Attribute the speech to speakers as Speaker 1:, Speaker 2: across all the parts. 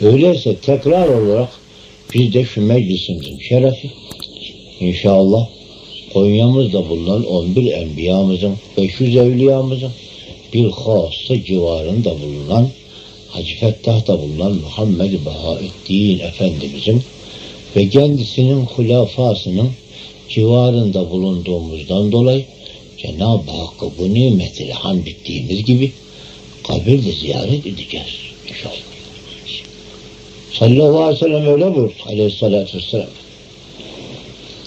Speaker 1: Öyleyse tekrar olarak biz de şu meclisimizin şerefi inşallah Konya'mızda bulunan 11 enbiyamızın, 500 evliyamızın bir hassa civarında bulunan Hacı Fettah'ta bulunan Muhammed Bahaüddin Efendimizin ve kendisinin hulafasının civarında bulunduğumuzdan dolayı Cenab-ı Hakk'a bu nimetleri hamd ettiğimiz gibi kabirde ziyaret edeceğiz inşallah. Sallallahu aleyhi ve sellem öyle buyurdu aleyhissalatü vesselam.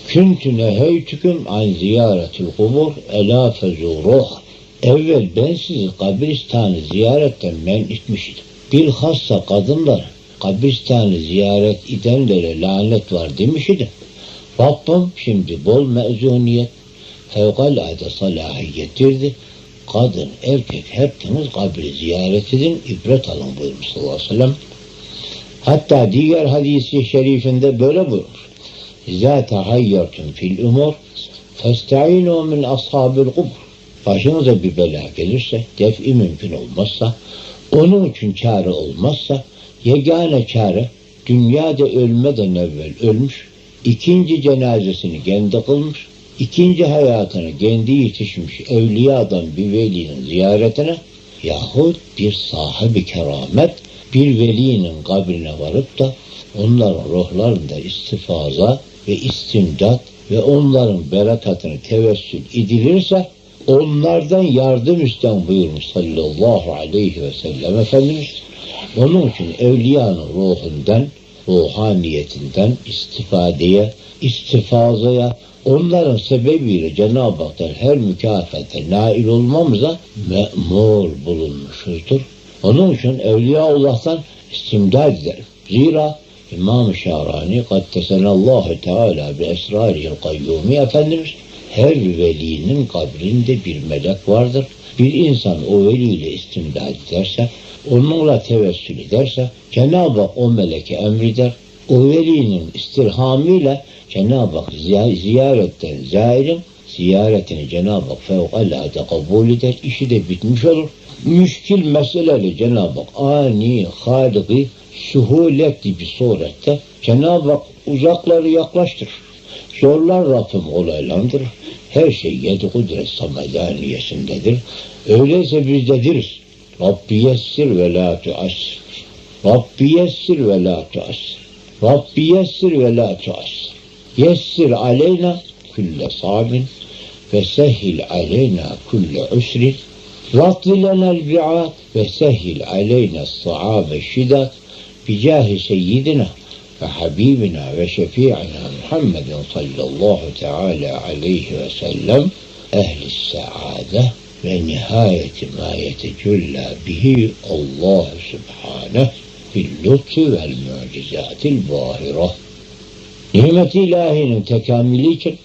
Speaker 1: Küntü neheytüküm an ziyaretil kubur ela fezuruh. Evvel ben sizi kabristanı ziyaretten men etmiştim. Bilhassa kadınlar kabristanı ziyaret edenlere lanet var demiş idim. Şimdi bol mezuniyet, fevkalade salahiyettirdi. Kadın, erkek hepiniz kabri ziyaret edin, ibret alın buyurmuş sallallahu aleyhi ve sellem. Hatta diğer hadisi şerifinde böyle buyurmuş. İzâ tehayyertum fil umur festa'inu min ashabil kubur. Başınıza bir bela gelirse, def'i mümkün olmazsa, onun için çare olmazsa, yegane çare dünyada ölmeden evvel ölmüş, ikinci cenazesini kendi kılmış, ikinci hayatına kendi yetişmiş evliyadan bir velinin ziyaretine yahut bir sahibi keramet bir velinin kabrine varıp da onların ruhlarında istifaza ve istimdat ve onların berekatını tevessül edilirse onlardan yardım isten buyurmuş sallallahu aleyhi ve sellem Efendimiz. Onun için evliyanın ruhundan, ruhaniyetinden istifadeye, istifazaya, onların sebebiyle Cenab-ı Hak'tan her mükafata nail olmamıza me'mur bulunmuşuzdur. Onun için Evliyaullah'tan istimdad ederim. Zira İmam-ı Şahrani Kaddesenallahu Teala bi esraril kayyumi Efendimiz her velinin kabrinde bir melek vardır. Bir insan o veliyle istimdad ederse, onunla tevessül ederse Cenab-ı Hak o meleke emreder. O velinin istirhamıyla Cenab-ı Hak ziyaretten zairin ziyaretini Cenab-ı Hak fevkalade kabul eder. İşi de bitmiş olur. Müşkil meseleleri Cenab-ı Hak ani, haliki, suhuletli bir surette Cenab-ı Hak uzakları yaklaştırır. Zorlar Rabbim olaylandırır. Her şey yedi kudret samedaniyesindedir. Öyleyse biz de deriz. Rabbi yessir ve la tuassir. Rabbi yessir ve la tuassir. Rabbi yessir ve la tuassir. Yessir aleyna külle sabin ve sehil aleyna külle usrin. واطل لنا البعاد وسهل علينا الصعاب الشدات بجاه سيدنا وحبيبنا وشفيعنا محمد صلى الله تعالى عليه وسلم. أهل السعادة ونهاية ما يتجلى به الله سبحانه في اللطف والمعجزات الباهرة. نعمة إلهنا تكامليك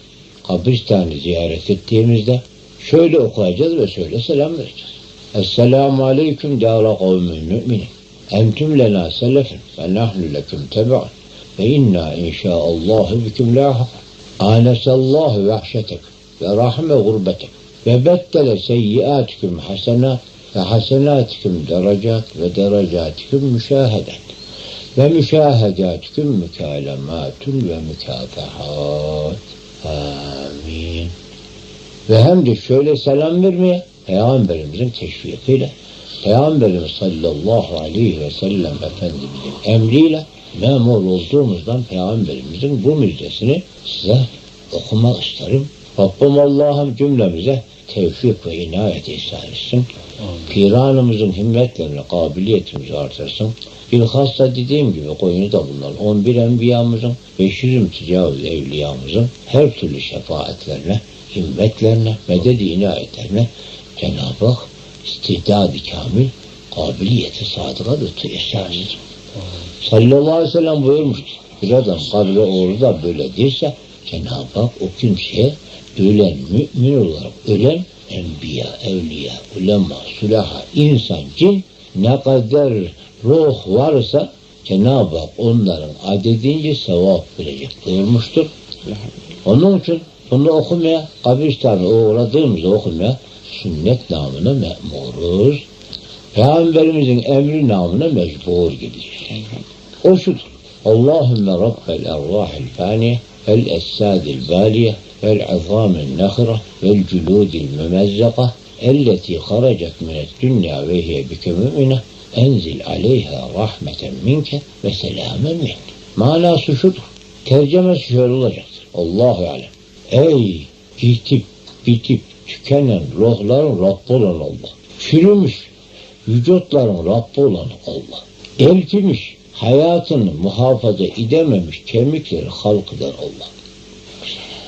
Speaker 1: قبرستان زيارة التيمز ده. Şöyle okuyacağız ve şöyle selam vereceğiz. Esselamu aleyküm dâra kavmin müminin. Entüm lena selefin ve nahnu leküm tebe'an ve inna inşaallahu biküm lahak. Anesallahu vehşetek ve rahme gurbetek ve bettele seyyiatiküm hasenat ve hasenatikum derecat ve derecatikum müşahedet ve müşahedatikum mükalematun ve mükafahat. Amin. Ve hem de şöyle selam vermeye Peygamberimizin teşvikiyle Peygamberimiz sallallahu aleyhi ve sellem Efendimizin emriyle memur olduğumuzdan Peygamberimizin bu müjdesini size okumak isterim. Rabbim Allah'ım cümlemize tevfik ve inayet ihsan etsin. Piranımızın himmetlerini, kabiliyetimizi artırsın. Bilhassa dediğim gibi Konya'da bulunan 11 enbiyamızın, 500 tecavüz evliyamızın her türlü şefaatlerine, himmetlerine, mededi inayetlerine Cenab-ı Hak istidad-ı kamil, kabiliyeti sadıka ihsan etsin. Sallallahu aleyhi ve sellem buyurmuştur. Bir adam kabre uğru da böyle değilse Cenab-ı Hak o kimseye ölen, mümin olarak ölen enbiya, evliya, ulema, sulaha, insan, cin ne kadar ruh varsa Cenab-ı Hak onların adedince sevap verecek buyurmuştur. Onun için bunu okumaya, kabristanı uğradığımızda okumaya sünnet namına memuruz. Peygamberimizin emri namına mecbur gidiyor. O şudur. Allahümme Rabbel ervahil faniye vel essadil baliye vel azamil nehre vel culudil mümezzaka elleti haracet minet dünya ve hiye bike mümine enzil aleyha rahmeten minke ve selamen minke. Manası şudur. Tercemesi şöyle olacaktır. Allahu alem. Ey yitip, bitip, tükenen ruhların Rabbi olan Allah. Çürümüş vücutların Rabbi olan Allah. Elpimiş, hayatını muhafaza edememiş kemikleri halk eden Allah.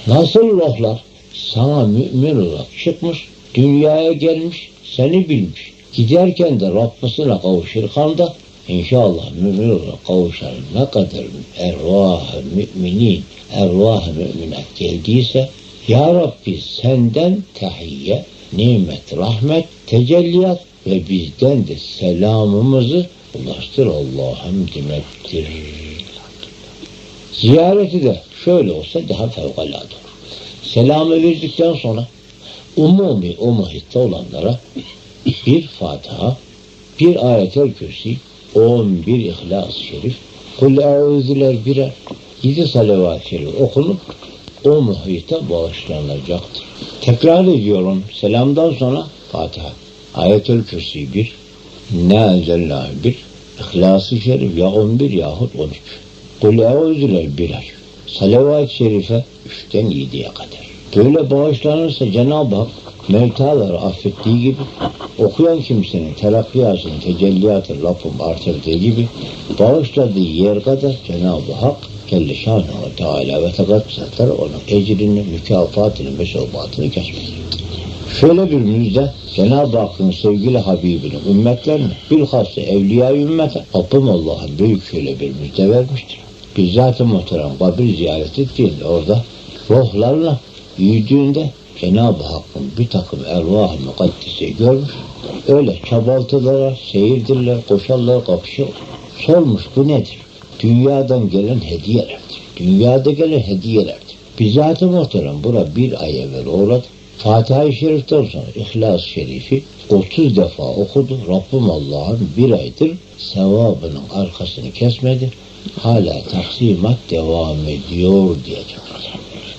Speaker 1: Nasıl ruhlar sana mümin olarak çıkmış, dünyaya gelmiş, seni bilmiş. Giderken de Rabbisine kavuşurken da inşallah mümin olarak kavuşar. Ne kadar ervah-ı müminin, ervah-ı müminat geldiyse Ya Rabbi senden tahiyye, nimet, rahmet, tecelliyat ve bizden de selamımızı ulaştır Allah'ım demektir. Ziyareti de şöyle olsa daha fevkalade olur. Selamı verdikten sonra umumi o muhitte olanlara bir Fatiha, bir ayetel kürsi, 11 İhlas-ı Şerif, Kul eûzüler birer, yedi salavat-ı okunup o muhite bağışlanacaktır. Tekrar ediyorum. Selamdan sonra Fatiha. Ayetül Kürsi 1, Ne enzelna 1, İhlas-ı Şerif ya 11 yahut 13. Kul eûzüler birer. Salavat-ı Şerife 3'ten 7'ye kadar. Böyle bağışlanırsa Cenab-ı Hak mevtaları affettiği gibi okuyan kimsenin terakkiyasını, tecelliyatı Rabbim artırdığı gibi bağışladığı yer kadar Cenab-ı Hak Celle Şanuhu Teala ve Tekaddüsatlar onun ecrini, mükafatını, mesubatını kesmez. Şöyle bir müjde Cenab-ı Hakk'ın sevgili Habibinin ümmetlerine bilhassa evliya ümmete Rabbim Allah'ın büyük şöyle bir müjde vermiştir. Bizzat-ı muhterem kabir ziyaret ettiğinde orada ruhlarla büyüdüğünde Cenab-ı Hakk'ın bir takım ervah-ı mukaddeseyi görmüş. Öyle çabaltılara, seyirdirler, koşarlar, kapışır. Sormuş bu nedir? Dünyadan gelen hediyelerdir. Dünyada gelen hediyelerdir. Bizzat-ı muhterem bura bir ay evvel uğradı. Fatiha-i Şerif'ten sonra İhlas-ı Şerif'i 30 defa okudu. Rabbim Allah'ın bir aydır sevabının arkasını kesmedi. Hala taksimat devam ediyor diyecek.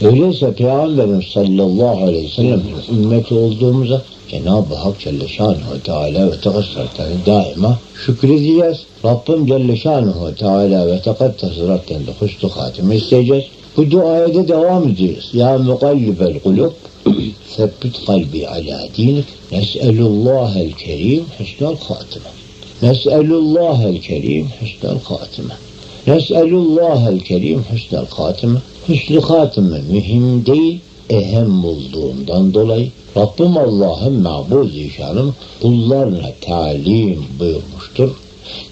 Speaker 1: Öyleyse Peygamberimiz sallallahu aleyhi ve sellem ümmeti olduğumuza Cenab-ı Hak Celle Şanuhu Teala ve Tekassarat'tan daima şükür edeceğiz. Rabbim Celle Şanuhu Teala ve Tekassarat'tan da hüsnü hatimi isteyeceğiz. Bu duaya da devam edeceğiz. Ya mukallibel kulub ثبت kalbi ala dinik, nes'elullahel kerim الكريم hatime. Nes'elullahel kerim الله hatime. Nes'elullahel kerim نسأل hatime. الكريم hatime mühim değil ehem bulduğundan dolayı Rabbim Allah'ın mabuz işanım kullarına talim buyurmuştur.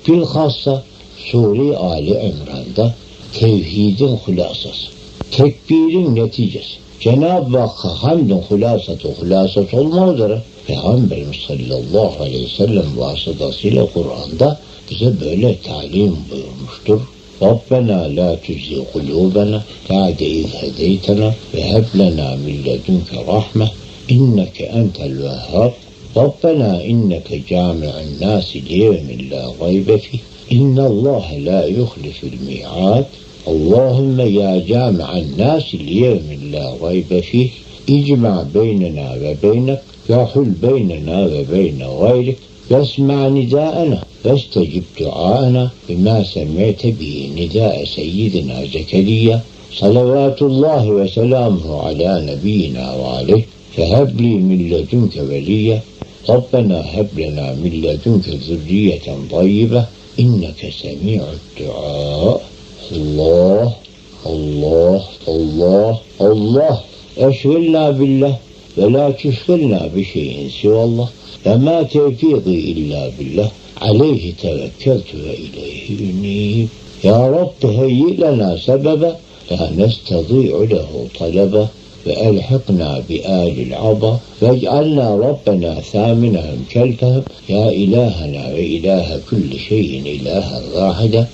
Speaker 1: Bilhassa Sure Ali İmran'da tevhidin hulasası, tekbirin neticesi. Cenab-ı Hakk'a hamdın hulasatı hulasat olmak üzere Peygamberimiz sallallahu aleyhi ve sellem vasıtasıyla Kur'an'da bize böyle talim buyurmuştur. ربنا لا تزغ قلوبنا بعد إذ هديتنا وهب لنا من لدنك رحمة إنك أنت الوهاب. ربنا إنك جامع الناس ليوم لا ريب فيه. إن الله لا يخلف الميعاد. اللهم يا جامع الناس ليوم لا ريب فيه. اجمع بيننا وبينك وحل بيننا وبين غيرك. واسمع نداءنا واستجب دعاءنا بما سمعت به نداء سيدنا زكريا صلوات الله وسلامه على نبينا وعليه فهب لي من لدنك وليا ربنا هب لنا من لدنك ذرية طيبة إنك سميع الدعاء الله الله الله الله اشغلنا بالله ولا تشغلنا بشيء سوى الله وما توفيقي إلا بالله عليه توكلت وإليه أنيب يا رب هيئ لنا سببا لا نستطيع له طلبا. وألحقنا بآل العظى واجعلنا ربنا ثامنهم كلفهم يا إلهنا وإله كل شيء إلها واحدا.